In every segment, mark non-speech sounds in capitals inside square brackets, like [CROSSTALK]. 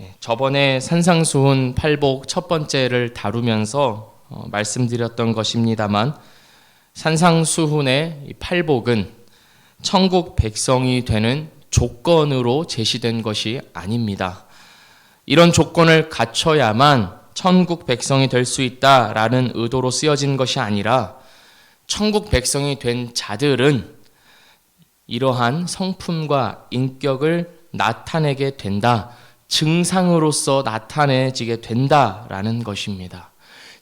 예, 저번에 산상수훈 팔복 첫 번째를 다루면서 어, 말씀드렸던 것입니다만 산상수훈의 이 팔복은 천국 백성이 되는 조건으로 제시된 것이 아닙니다. 이런 조건을 갖춰야만 천국 백성이 될 수 있다라는 의도로 쓰여진 것이 아니라 천국 백성이 된 자들은 이러한 성품과 인격을 나타내게 된다. 증상으로서 나타내지게 된다라는 것입니다.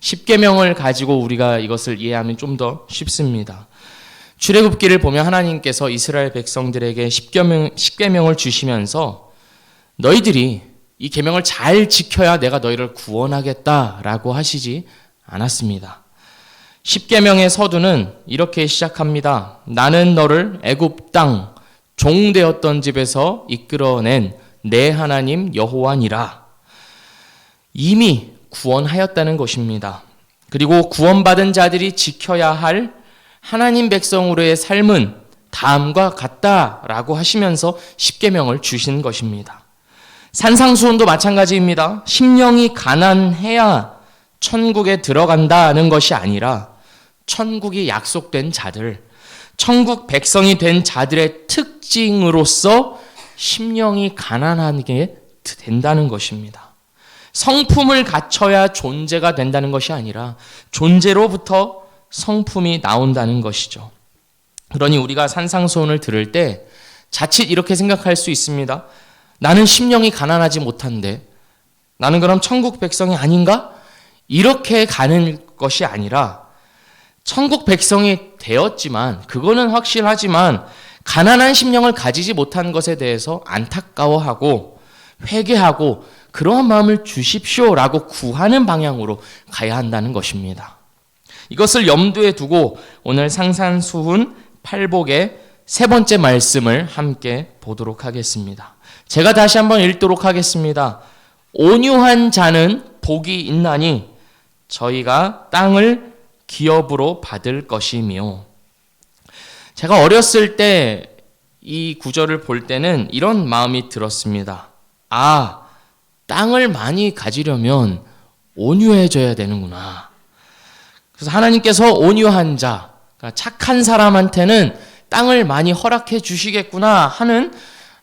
십계명을 가지고 우리가 이것을 이해하면 좀 더 쉽습니다. 출애굽기를 보면 하나님께서 이스라엘 백성들에게 십계명, 십계명을 주시면서 너희들이 이 계명을 잘 지켜야 내가 너희를 구원하겠다라고 하시지 않았습니다. 십계명의 서두는 이렇게 시작합니다. 나는 너를 애굽 땅 종되었던 집에서 이끌어낸 내 하나님 여호와니라. 이미 구원하였다는 것입니다. 그리고 구원받은 자들이 지켜야 할 하나님 백성으로의 삶은 다음과 같다라고 하시면서 십계명을 주신 것입니다. 산상수훈도 마찬가지입니다. 심령이 가난해야 천국에 들어간다는 것이 아니라 천국이 약속된 자들, 천국 백성이 된 자들의 특징으로서 심령이 가난하게 된다는 것입니다. 성품을 갖춰야 존재가 된다는 것이 아니라 존재로부터 성품이 나온다는 것이죠. 그러니 우리가 산상수훈을 들을 때 자칫 이렇게 생각할 수 있습니다. 나는 심령이 가난하지 못한데 나는 그럼 천국 백성이 아닌가? 이렇게 가는 것이 아니라 천국 백성이 되었지만 그거는 확실하지만 가난한 심령을 가지지 못한 것에 대해서 안타까워하고 회개하고 그러한 마음을 주십시오라고 구하는 방향으로 가야 한다는 것입니다. 이것을 염두에 두고 오늘 상산수훈 팔복의 세 번째 말씀을 함께 보도록 하겠습니다. 제가 다시 한번 읽도록 하겠습니다. 온유한 자는 복이 있나니 저희가 땅을 기업으로 받을 것이며 제가 어렸을 때 이 구절을 볼 때는 이런 마음이 들었습니다. 아, 땅을 많이 가지려면 온유해져야 되는구나. 그래서 하나님께서 온유한 자, 그러니까 착한 사람한테는 땅을 많이 허락해 주시겠구나 하는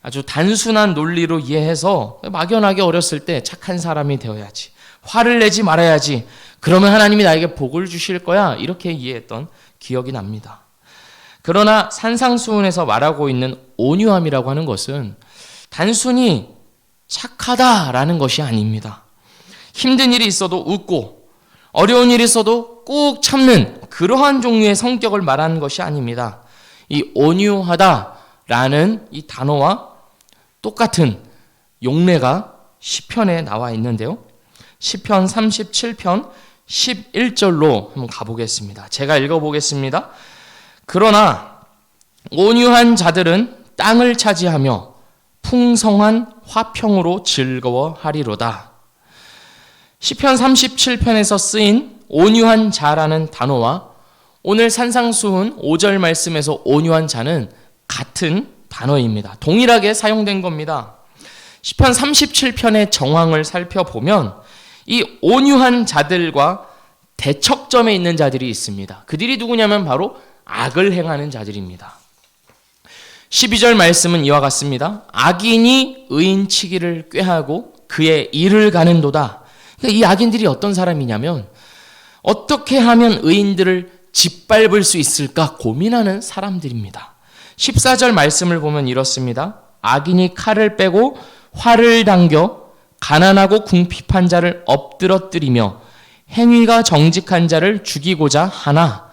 아주 단순한 논리로 이해해서 막연하게 어렸을 때 착한 사람이 되어야지. 화를 내지 말아야지. 그러면 하나님이 나에게 복을 주실 거야. 이렇게 이해했던 기억이 납니다. 그러나 산상수훈에서 말하고 있는 온유함이라고 하는 것은 단순히 착하다라는 것이 아닙니다. 힘든 일이 있어도 웃고 어려운 일이 있어도 꾹 참는 그러한 종류의 성격을 말하는 것이 아닙니다. 이 온유하다라는 이 단어와 똑같은 용례가 시편에 나와 있는데요. 시편 37편 11절로 한번 가보겠습니다. 제가 읽어보겠습니다. 그러나 온유한 자들은 땅을 차지하며 풍성한 화평으로 즐거워하리로다. 시편 37편에서 쓰인 온유한 자라는 단어와 오늘 산상수훈 5절 말씀에서 온유한 자는 같은 단어입니다. 동일하게 사용된 겁니다. 시편 37편의 정황을 살펴보면 이 온유한 자들과 대척점에 있는 자들이 있습니다. 그들이 누구냐면 바로 악을 행하는 자들입니다. 12절 말씀은 이와 같습니다. 악인이 의인치기를 꾀하고 그의 일을 가는도다. 이 악인들이 어떤 사람이냐면 어떻게 하면 의인들을 짓밟을 수 있을까 고민하는 사람들입니다. 14절 말씀을 보면 이렇습니다. 악인이 칼을 빼고 활을 당겨 가난하고 궁핍한 자를 엎드러뜨리며 행위가 정직한 자를 죽이고자 하나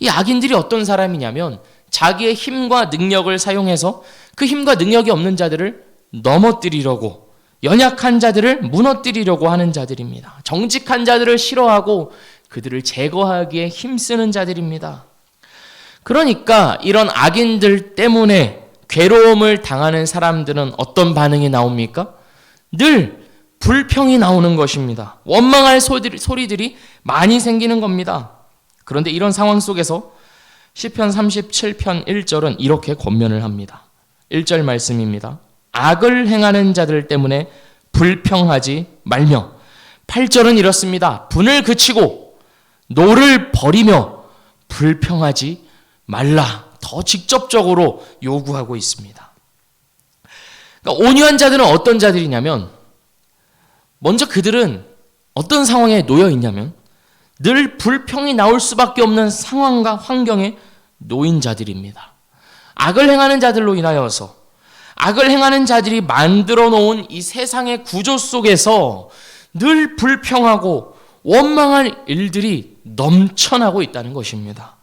이 악인들이 어떤 사람이냐면 자기의 힘과 능력을 사용해서 그 힘과 능력이 없는 자들을 넘어뜨리려고 연약한 자들을 무너뜨리려고 하는 자들입니다. 정직한 자들을 싫어하고 그들을 제거하기에 힘쓰는 자들입니다. 그러니까 이런 악인들 때문에 괴로움을 당하는 사람들은 어떤 반응이 나옵니까? 늘 불평이 나오는 것입니다. 원망할 소리들이 많이 생기는 겁니다. 그런데 이런 상황 속에서 시편 37편 1절은 이렇게 권면을 합니다. 1절 말씀입니다. 악을 행하는 자들 때문에 불평하지 말며 8절은 이렇습니다. 분을 그치고 노를 버리며 불평하지 말라. 더 직접적으로 요구하고 있습니다. 그러니까 온유한 자들은 어떤 자들이냐면 먼저 그들은 어떤 상황에 놓여 있냐면 늘 불평이 나올 수밖에 없는 상황과 환경에 놓인 자들입니다. 악을 행하는 자들로 인하여서 악을 행하는 자들이 만들어 놓은 이 세상의 구조 속에서 늘 불평하고 원망할 일들이 넘쳐나고 있다는 것입니다.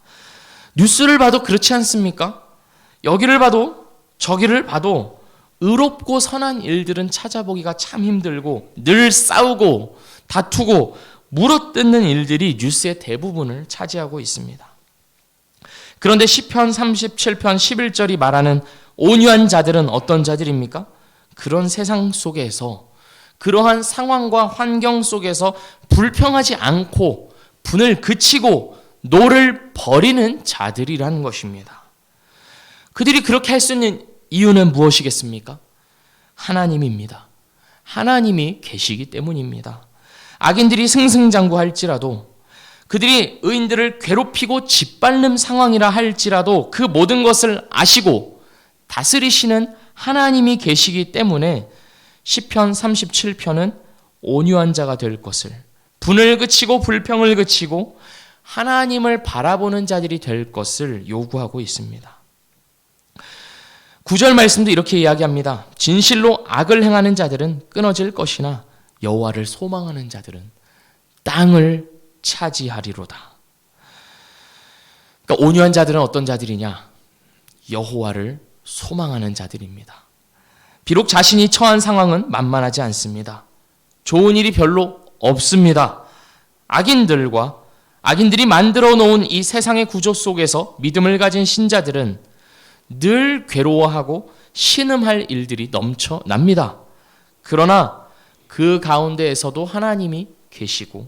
뉴스를 봐도 그렇지 않습니까? 여기를 봐도 저기를 봐도 의롭고 선한 일들은 찾아보기가 참 힘들고 늘 싸우고 다투고 물어뜯는 일들이 뉴스의 대부분을 차지하고 있습니다. 그런데 시편 37편 11절이 말하는 온유한 자들은 어떤 자들입니까? 그런 세상 속에서 그러한 상황과 환경 속에서 불평하지 않고 분을 그치고 노를 버리는 자들이라는 것입니다. 그들이 그렇게 할 수 있는 이유는 무엇이겠습니까? 하나님입니다. 하나님이 계시기 때문입니다. 악인들이 승승장구할지라도 그들이 의인들을 괴롭히고 짓밟는 상황이라 할지라도 그 모든 것을 아시고 다스리시는 하나님이 계시기 때문에 시편 37편은 온유한 자가 될 것을 분을 그치고 불평을 그치고 하나님을 바라보는 자들이 될 것을 요구하고 있습니다. 구절 말씀도 이렇게 이야기합니다. 진실로 악을 행하는 자들은 끊어질 것이나 여호와를 소망하는 자들은 땅을 차지하리로다. 그러니까 온유한 자들은 어떤 자들이냐? 여호와를 소망하는 자들입니다. 비록 자신이 처한 상황은 만만하지 않습니다. 좋은 일이 별로 없습니다. 악인들과 악인들이 만들어 놓은 이 세상의 구조 속에서 믿음을 가진 신자들은 늘 괴로워하고 신음할 일들이 넘쳐납니다. 그러나 그 가운데에서도 하나님이 계시고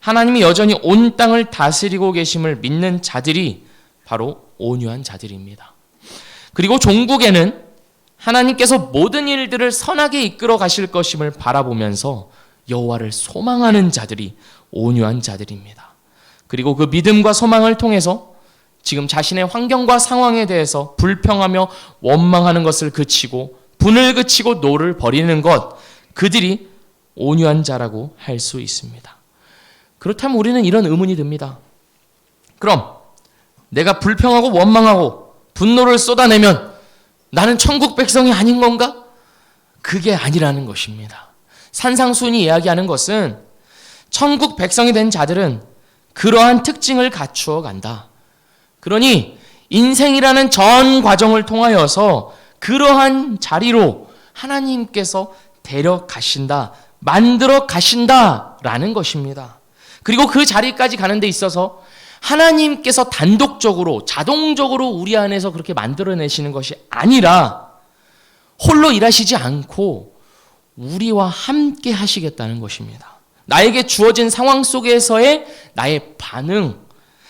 하나님이 여전히 온 땅을 다스리고 계심을 믿는 자들이 바로 온유한 자들입니다. 그리고 종국에는 하나님께서 모든 일들을 선하게 이끌어 가실 것임을 바라보면서 여호와를 소망하는 자들이 온유한 자들입니다. 그리고 그 믿음과 소망을 통해서 지금 자신의 환경과 상황에 대해서 불평하며 원망하는 것을 그치고 분을 그치고 노를 버리는 것 그들이 온유한 자라고 할 수 있습니다. 그렇다면 우리는 이런 의문이 듭니다. 그럼 내가 불평하고 원망하고 분노를 쏟아내면 나는 천국 백성이 아닌 건가? 그게 아니라는 것입니다. 산상순이 이야기하는 것은 천국 백성이 된 자들은 그러한 특징을 갖추어 간다. 그러니 인생이라는 전 과정을 통하여서 그러한 자리로 하나님께서 데려가신다, 만들어 가신다라는 것입니다. 그리고 그 자리까지 가는 데 있어서 하나님께서 단독적으로 자동적으로 우리 안에서 그렇게 만들어내시는 것이 아니라 홀로 일하시지 않고 우리와 함께 하시겠다는 것입니다. 나에게 주어진 상황 속에서의 나의 반응,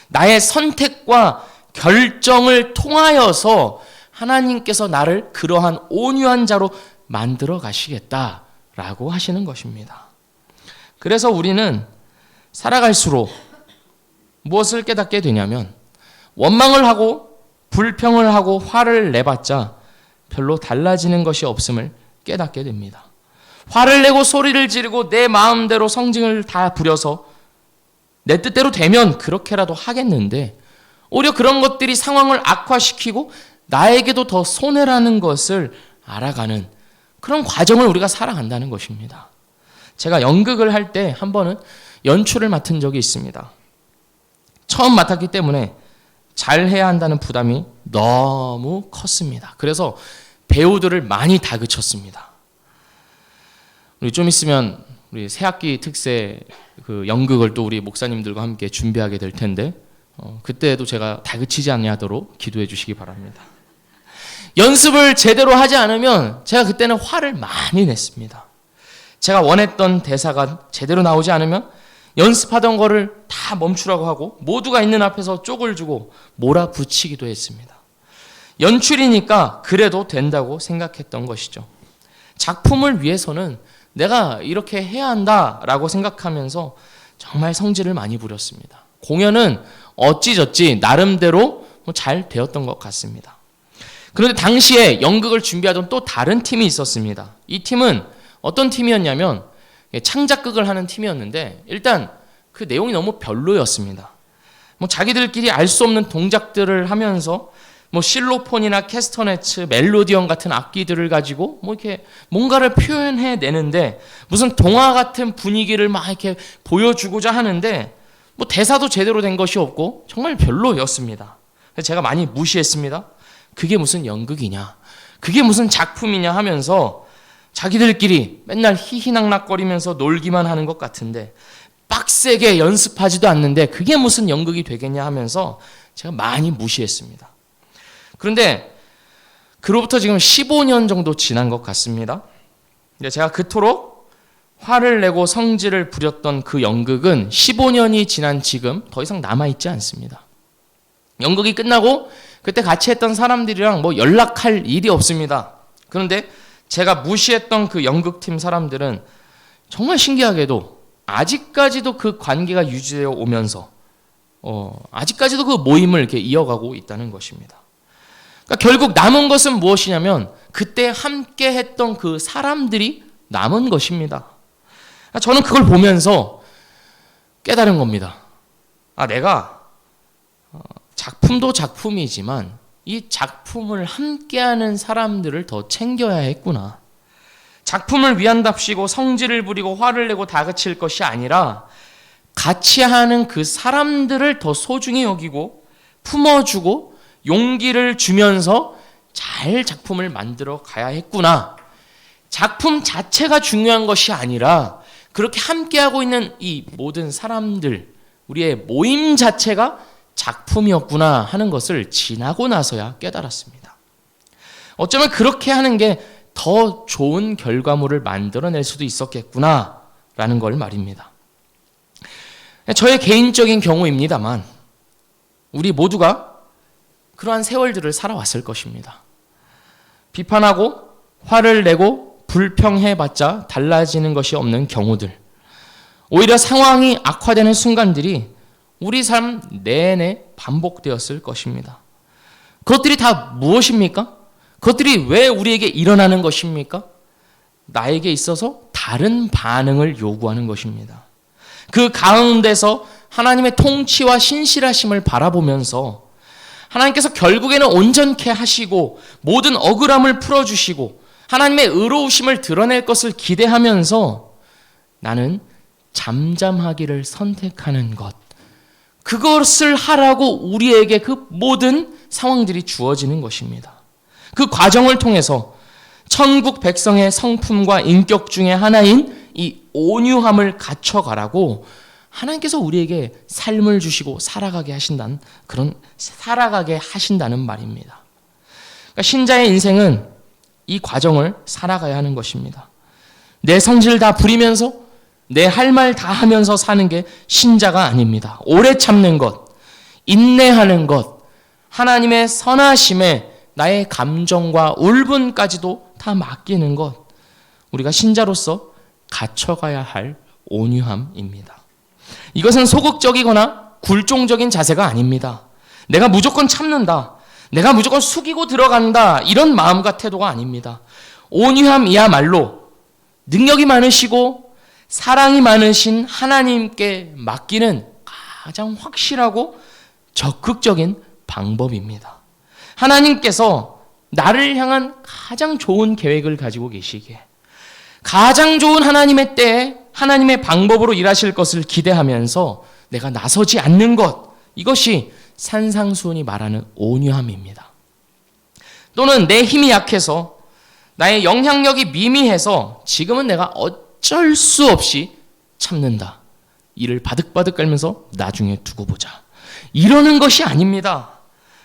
나의 선택과 결정을 통하여서 하나님께서 나를 그러한 온유한 자로 만들어 가시겠다 라고 하시는 것입니다. 그래서 우리는 살아갈수록 무엇을 깨닫게 되냐면 원망을 하고 불평을 하고 화를 내봤자 별로 달라지는 것이 없음을 깨닫게 됩니다. 화를 내고 소리를 지르고 내 마음대로 성징을 다 부려서 내 뜻대로 되면 그렇게라도 하겠는데 오히려 그런 것들이 상황을 악화시키고 나에게도 더 손해라는 것을 알아가는 그런 과정을 우리가 살아간다는 것입니다. 제가 연극을 할 때 한 번은 연출을 맡은 적이 있습니다. 처음 맡았기 때문에 잘 해야 한다는 부담이 너무 컸습니다. 그래서 배우들을 많이 다그쳤습니다. 우리 좀 있으면 우리 새학기 특세 그 연극을 또 우리 목사님들과 함께 준비하게 될 텐데 어, 그때도 제가 다그치지 않도록 기도해 주시기 바랍니다. 연습을 제대로 하지 않으면 제가 그때는 화를 많이 냈습니다. 제가 원했던 대사가 제대로 나오지 않으면 연습하던 거를 다 멈추라고 하고 모두가 있는 앞에서 쪽을 주고 몰아붙이기도 했습니다. 연출이니까 그래도 된다고 생각했던 것이죠. 작품을 위해서는 내가 이렇게 해야 한다라고 생각하면서 정말 성질을 많이 부렸습니다. 공연은 어찌저찌 나름대로 뭐잘 되었던 것 같습니다. 그런데 당시에 연극을 준비하던 또 다른 팀이 있었습니다. 이 팀은 어떤 팀이었냐면 예, 창작극을 하는 팀이었는데 일단 그 내용이 너무 별로였습니다. 뭐 자기들끼리 알 수 없는 동작들을 하면서 뭐 실로폰이나 캐스터네츠, 멜로디언 같은 악기들을 가지고 뭐 이렇게 뭔가를 표현해 내는데 무슨 동화 같은 분위기를 막 이렇게 보여주고자 하는데 뭐 대사도 제대로 된 것이 없고 정말 별로였습니다. 제가 많이 무시했습니다. 그게 무슨 연극이냐? 그게 무슨 작품이냐 하면서 자기들끼리 맨날 희희낙낙거리면서 놀기만 하는 것 같은데 빡세게 연습하지도 않는데 그게 무슨 연극이 되겠냐 하면서 제가 많이 무시했습니다. 그런데 그로부터 지금 15년 정도 지난 것 같습니다. 근데 제가 그토록 화를 내고 성질을 부렸던 그 연극은 15년이 지난 지금 더 이상 남아있지 않습니다. 연극이 끝나고 그때 같이 했던 사람들이랑 뭐 연락할 일이 없습니다. 그런데 제가 무시했던 그 연극팀 사람들은 정말 신기하게도 아직까지도 그 관계가 유지되어 오면서 어, 아직까지도 그 모임을 이렇게 이어가고 있다는 것입니다. 그러니까 결국 남은 것은 무엇이냐면 그때 함께 했던 그 사람들이 남은 것입니다. 그러니까 저는 그걸 보면서 깨달은 겁니다. 아, 내가 어, 작품도 작품이지만 이 작품을 함께하는 사람들을 더 챙겨야 했구나. 작품을 위한답시고 성질을 부리고 화를 내고 다그칠 것이 아니라 같이 하는 그 사람들을 더 소중히 여기고 품어주고 용기를 주면서 잘 작품을 만들어 가야 했구나. 작품 자체가 중요한 것이 아니라 그렇게 함께하고 있는 이 모든 사람들, 우리의 모임 자체가 작품이었구나 하는 것을 지나고 나서야 깨달았습니다. 어쩌면 그렇게 하는 게 더 좋은 결과물을 만들어낼 수도 있었겠구나 라는 걸 말입니다. 저의 개인적인 경우입니다만 우리 모두가 그러한 세월들을 살아왔을 것입니다. 비판하고 화를 내고 불평해봤자 달라지는 것이 없는 경우들. 오히려 상황이 악화되는 순간들이 우리 삶 내내 반복되었을 것입니다. 그것들이 다 무엇입니까? 그것들이 왜 우리에게 일어나는 것입니까? 나에게 있어서 다른 반응을 요구하는 것입니다. 그 가운데서 하나님의 통치와 신실하심을 바라보면서 하나님께서 결국에는 온전케 하시고 모든 억울함을 풀어주시고 하나님의 의로우심을 드러낼 것을 기대하면서 나는 잠잠하기를 선택하는 것. 그것을 하라고 우리에게 그 모든 상황들이 주어지는 것입니다. 그 과정을 통해서 천국 백성의 성품과 인격 중에 하나인 이 온유함을 갖춰가라고 하나님께서 우리에게 삶을 주시고 살아가게 하신다는 그런 살아가게 하신다는 말입니다. 그러니까 신자의 인생은 이 과정을 살아가야 하는 것입니다. 내 성질 다 부리면서 내 할 말 다 하면서 사는 게 신자가 아닙니다. 오래 참는 것, 인내하는 것, 하나님의 선하심에 나의 감정과 울분까지도 다 맡기는 것. 우리가 신자로서 갖춰가야 할 온유함입니다. 이것은 소극적이거나 굴종적인 자세가 아닙니다. 내가 무조건 참는다. 내가 무조건 숙이고 들어간다. 이런 마음과 태도가 아닙니다. 온유함이야말로 능력이 많으시고 사랑이 많으신 하나님께 맡기는 가장 확실하고 적극적인 방법입니다. 하나님께서 나를 향한 가장 좋은 계획을 가지고 계시기에 가장 좋은 하나님의 때에 하나님의 방법으로 일하실 것을 기대하면서 내가 나서지 않는 것 이것이 산상수훈이 말하는 온유함입니다. 또는 내 힘이 약해서 나의 영향력이 미미해서 지금은 내가 어 쩔 수 없이 참는다. 이를 바득바득 깔면서 나중에 두고 보자. 이러는 것이 아닙니다.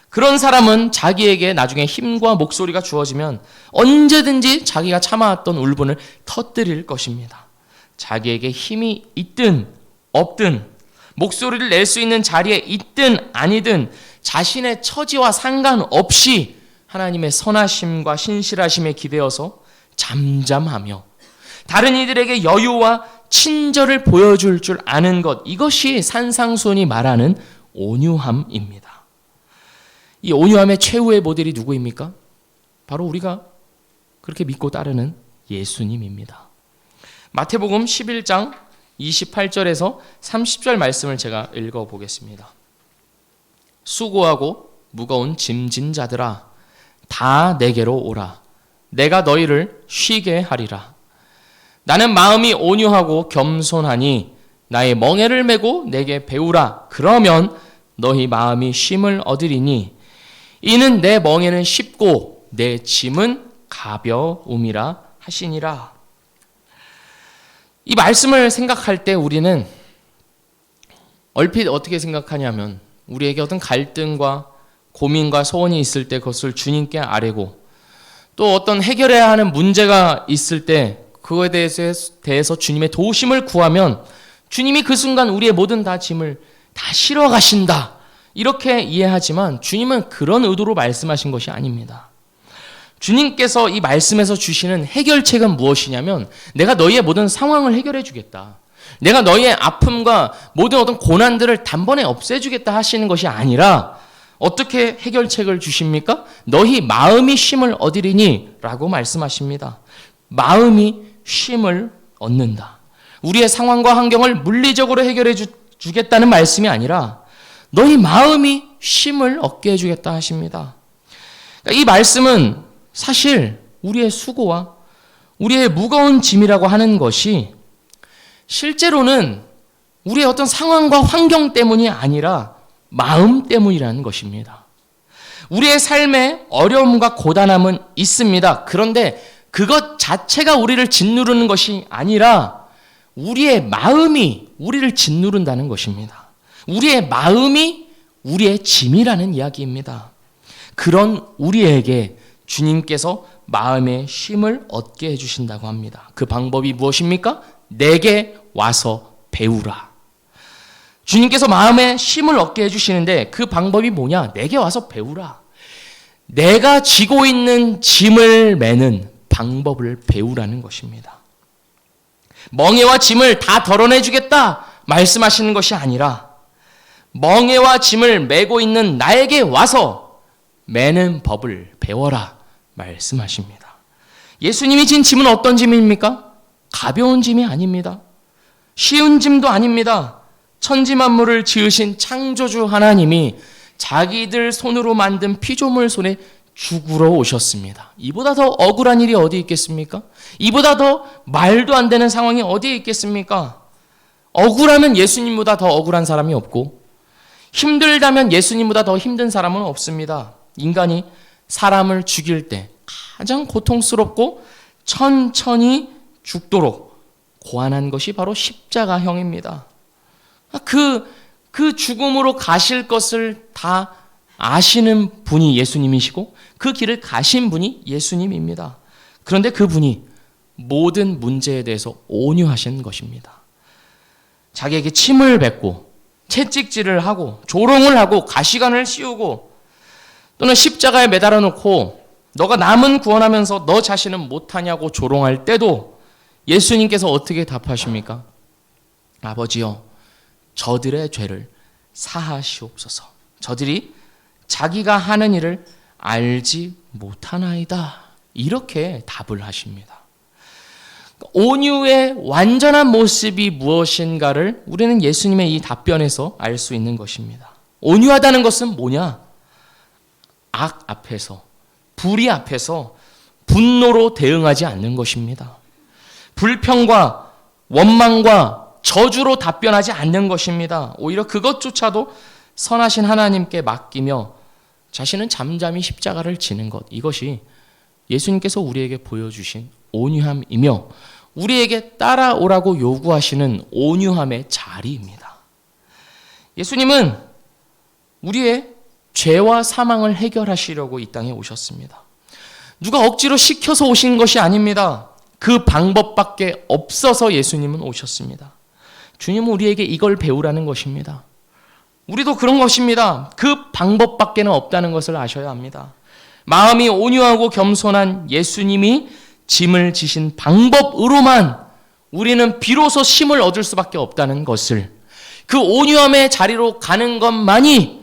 그런 사람은 자기에게 나중에 힘과 목소리가 주어지면 언제든지 자기가 참아왔던 울분을 터뜨릴 것입니다. 자기에게 힘이 있든 없든 목소리를 낼 수 있는 자리에 있든 아니든 자신의 처지와 상관없이 하나님의 선하심과 신실하심에 기대어서 잠잠하며 다른 이들에게 여유와 친절을 보여줄 줄 아는 것, 이것이 산상수훈이 말하는 온유함입니다. 이 온유함의 최후의 모델이 누구입니까? 바로 우리가 그렇게 믿고 따르는 예수님입니다. 마태복음 11장 28절에서 30절 말씀을 제가 읽어 보겠습니다. 수고하고 무거운 짐진 자들아 다 내게로 오라 내가 너희를 쉬게 하리라 나는 마음이 온유하고 겸손하니 나의 멍에를 메고 내게 배우라. 그러면 너희 마음이 쉼을 얻으리니 이는 내 멍에는 쉽고 내 짐은 가벼움이라 하시니라. 이 말씀을 생각할 때 우리는 얼핏 어떻게 생각하냐면 우리에게 어떤 갈등과 고민과 소원이 있을 때 그것을 주님께 아뢰고 또 어떤 해결해야 하는 문제가 있을 때 그거에 대해서, 대해서 주님의 도우심을 구하면 주님이 그 순간 우리의 모든 다 짐을 다 실어 가신다. 이렇게 이해하지만 주님은 그런 의도로 말씀하신 것이 아닙니다. 주님께서 이 말씀에서 주시는 해결책은 무엇이냐면 내가 너희의 모든 상황을 해결해 주겠다. 내가 너희의 아픔과 모든 어떤 고난들을 단번에 없애주겠다 하시는 것이 아니라 어떻게 해결책을 주십니까? 너희 마음이 쉼을 얻으리니 라고 말씀하십니다. 마음이 쉼을 얻는다. 우리의 상황과 환경을 물리적으로 해결해 주, 주겠다는 말씀이 아니라 너희 마음이 쉼을 얻게 해주겠다 하십니다. 그러니까 이 말씀은 사실 우리의 수고와 우리의 무거운 짐이라고 하는 것이 실제로는 우리의 어떤 상황과 환경 때문이 아니라 마음 때문이라는 것입니다. 우리의 삶에 어려움과 고단함은 있습니다. 그런데 그것 자체가 우리를 짓누르는 것이 아니라 우리의 마음이 우리를 짓누른다는 것입니다. 우리의 마음이 우리의 짐이라는 이야기입니다. 그런 우리에게 주님께서 마음의 쉼을 얻게 해주신다고 합니다. 그 방법이 무엇입니까? 내게 와서 배우라. 주님께서 마음에 쉼을 얻게 해주시는데 그 방법이 뭐냐? 내게 와서 배우라. 내가 지고 있는 짐을 매는 방법을 배우라는 것입니다. 멍에와 짐을 다 덜어내주겠다 말씀하시는 것이 아니라 멍에와 짐을 메고 있는 나에게 와서 매는 법을 배워라 말씀하십니다. 예수님이 진 짐은 어떤 짐입니까? 가벼운 짐이 아닙니다. 쉬운 짐도 아닙니다. 천지 만물을 지으신 창조주 하나님이 자기들 손으로 만든 피조물 손에 죽으러 오셨습니다. 이보다 더 억울한 일이 어디 있겠습니까? 이보다 더 말도 안 되는 상황이 어디에 있겠습니까? 억울하면 예수님보다 더 억울한 사람이 없고 힘들다면 예수님보다 더 힘든 사람은 없습니다. 인간이 사람을 죽일 때 가장 고통스럽고 천천히 죽도록 고안한 것이 바로 십자가형입니다. 그, 그 죽음으로 가실 것을 다 아시는 분이 예수님이시고 그 길을 가신 분이 예수님입니다. 그런데 그 분이 모든 문제에 대해서 온유하신 것입니다. 자기에게 침을 뱉고 채찍질을 하고 조롱을 하고 가시관을 씌우고 또는 십자가에 매달아 놓고 너가 남은 구원하면서 너 자신은 못하냐고 조롱할 때도 예수님께서 어떻게 답하십니까? 아버지요, 저들의 죄를 사하시옵소서. 저들이 자기가 하는 일을 알지 못하나이다. 이렇게 답을 하십니다. 온유의 완전한 모습이 무엇인가를 우리는 예수님의 이 답변에서 알 수 있는 것입니다. 온유하다는 것은 뭐냐? 악 앞에서, 불의 앞에서 분노로 대응하지 않는 것입니다. 불평과 원망과 저주로 답변하지 않는 것입니다. 오히려 그것조차도 선하신 하나님께 맡기며 자신은 잠잠히 십자가를 지는 것. 이것이 예수님께서 우리에게 보여주신 온유함이며 우리에게 따라오라고 요구하시는 온유함의 자리입니다. 예수님은 우리의 죄와 사망을 해결하시려고 이 땅에 오셨습니다. 누가 억지로 시켜서 오신 것이 아닙니다. 그 방법밖에 없어서 예수님은 오셨습니다. 주님은 우리에게 이걸 배우라는 것입니다. 우리도 그런 것입니다. 그 방법밖에는 없다는 것을 아셔야 합니다. 마음이 온유하고 겸손한 예수님이 짐을 지신 방법으로만 우리는 비로소 쉼을 얻을 수밖에 없다는 것을 그 온유함의 자리로 가는 것만이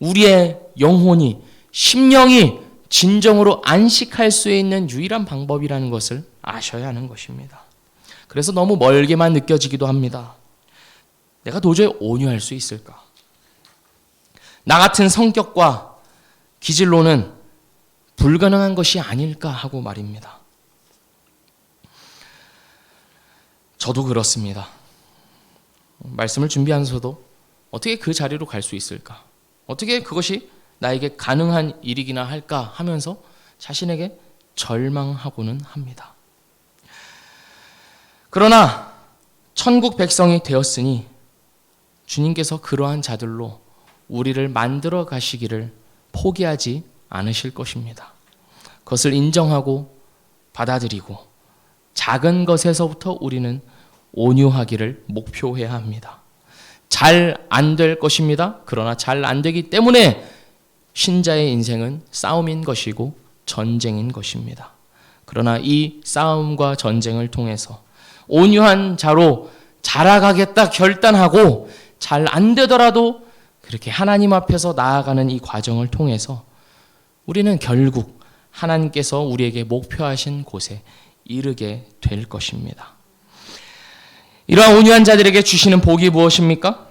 우리의 영혼이 심령이 진정으로 안식할 수 있는 유일한 방법이라는 것을 아셔야 하는 것입니다. 그래서 너무 멀게만 느껴지기도 합니다. 내가 도저히 온유할 수 있을까? 나 같은 성격과 기질로는 불가능한 것이 아닐까 하고 말입니다. 저도 그렇습니다. 말씀을 준비하면서도 어떻게 그 자리로 갈 수 있을까? 어떻게 그것이 나에게 가능한 일이기나 할까 하면서 자신에게 절망하고는 합니다. 그러나 천국 백성이 되었으니 주님께서 그러한 자들로 우리를 만들어 가시기를 포기하지 않으실 것입니다. 그것을 인정하고 받아들이고 작은 것에서부터 우리는 온유하기를 목표해야 합니다. 잘 안 될 것입니다. 그러나 잘 안 되기 때문에 신자의 인생은 싸움인 것이고 전쟁인 것입니다. 그러나 이 싸움과 전쟁을 통해서 온유한 자로 자라가겠다 결단하고 잘 안 되더라도 그렇게 하나님 앞에서 나아가는 이 과정을 통해서 우리는 결국 하나님께서 우리에게 목표하신 곳에 이르게 될 것입니다. 이러한 온유한 자들에게 주시는 복이 무엇입니까?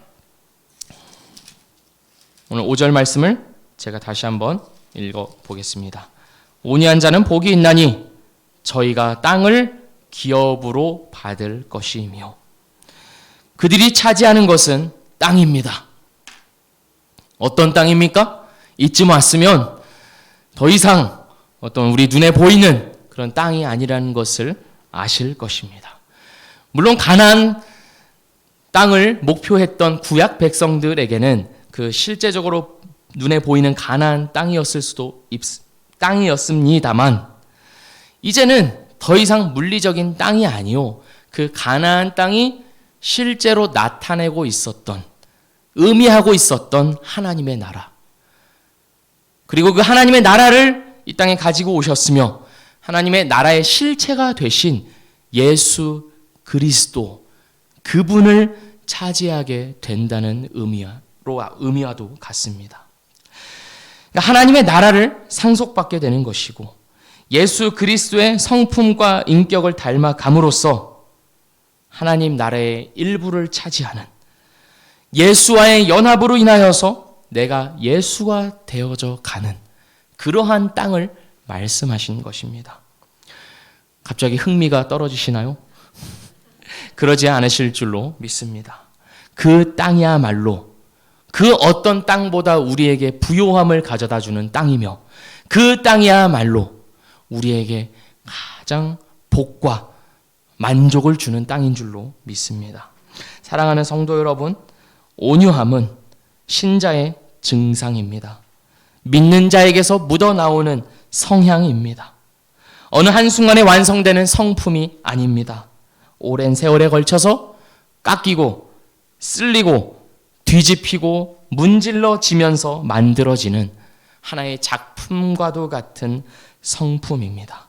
오늘 5절 말씀을 제가 다시 한번 읽어 보겠습니다. 온유한 자는 복이 있나니 저희가 땅을 기업으로 받을 것이며 그들이 차지하는 것은 땅입니다. 어떤 땅입니까? 이쯤 왔으면 더 이상 어떤 우리 눈에 보이는 그런 땅이 아니라는 것을 아실 것입니다. 물론 가난 땅을 목표했던 구약 백성들에게는 그 실제적으로 눈에 보이는 가난 땅이었을 수도 있, 땅이었습니다만 이제는 더 이상 물리적인 땅이 아니요 그 가나안 땅이 실제로 나타내고 있었던 의미하고 있었던 하나님의 나라. 그리고 그 하나님의 나라를 이 땅에 가지고 오셨으며 하나님의 나라의 실체가 되신 예수 그리스도 그분을 차지하게 된다는 의미로 의미와도 같습니다. 그러니까 하나님의 나라를 상속받게 되는 것이고 예수 그리스도의 성품과 인격을 닮아감으로써 하나님 나라의 일부를 차지하는 예수와의 연합으로 인하여서 내가 예수가 되어져 가는 그러한 땅을 말씀하신 것입니다. 갑자기 흥미가 떨어지시나요? [LAUGHS] 그러지 않으실 줄로 믿습니다. 그 땅이야말로 그 어떤 땅보다 우리에게 부요함을 가져다 주는 땅이며 그 땅이야말로 우리에게 가장 복과 만족을 주는 땅인 줄로 믿습니다. 사랑하는 성도 여러분, 온유함은 신자의 증상입니다. 믿는 자에게서 묻어나오는 성향입니다. 어느 한순간에 완성되는 성품이 아닙니다. 오랜 세월에 걸쳐서 깎이고 쓸리고 뒤집히고 문질러지면서 만들어지는 하나의 작품과도 같은 성품입니다.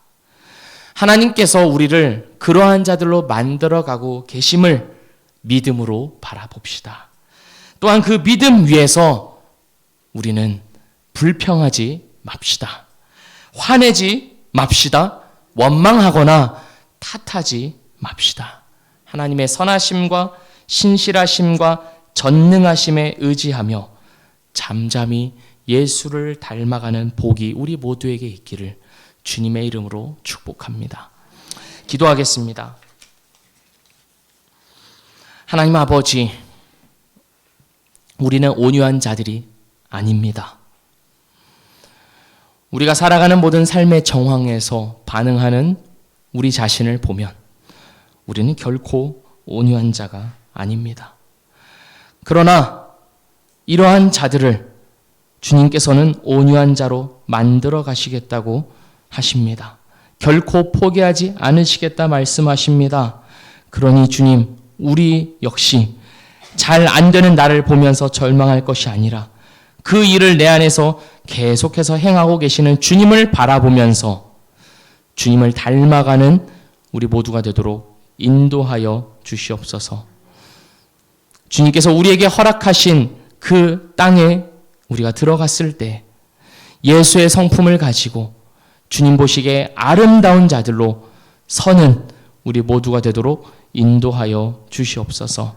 하나님께서 우리를 그러한 자들로 만들어가고 계심을 믿음으로 바라봅시다. 또한 그 믿음 위에서 우리는 불평하지 맙시다. 화내지 맙시다. 원망하거나 탓하지 맙시다. 하나님의 선하심과 신실하심과 전능하심에 의지하며 잠잠히 예수를 닮아가는 복이 우리 모두에게 있기를 주님의 이름으로 축복합니다. 기도하겠습니다. 하나님 아버지, 우리는 온유한 자들이 아닙니다. 우리가 살아가는 모든 삶의 정황에서 반응하는 우리 자신을 보면 우리는 결코 온유한 자가 아닙니다. 그러나 이러한 자들을 주님께서는 온유한 자로 만들어 가시겠다고 하십니다. 결코 포기하지 않으시겠다 말씀하십니다. 그러니 주님, 우리 역시 잘 안 되는 나를 보면서 절망할 것이 아니라 그 일을 내 안에서 계속해서 행하고 계시는 주님을 바라보면서 주님을 닮아가는 우리 모두가 되도록 인도하여 주시옵소서. 주님께서 우리에게 허락하신 그 땅에 우리가 들어갔을 때 예수의 성품을 가지고 주님 보시기에 아름다운 자들로 서는 우리 모두가 되도록 인도하여 주시옵소서.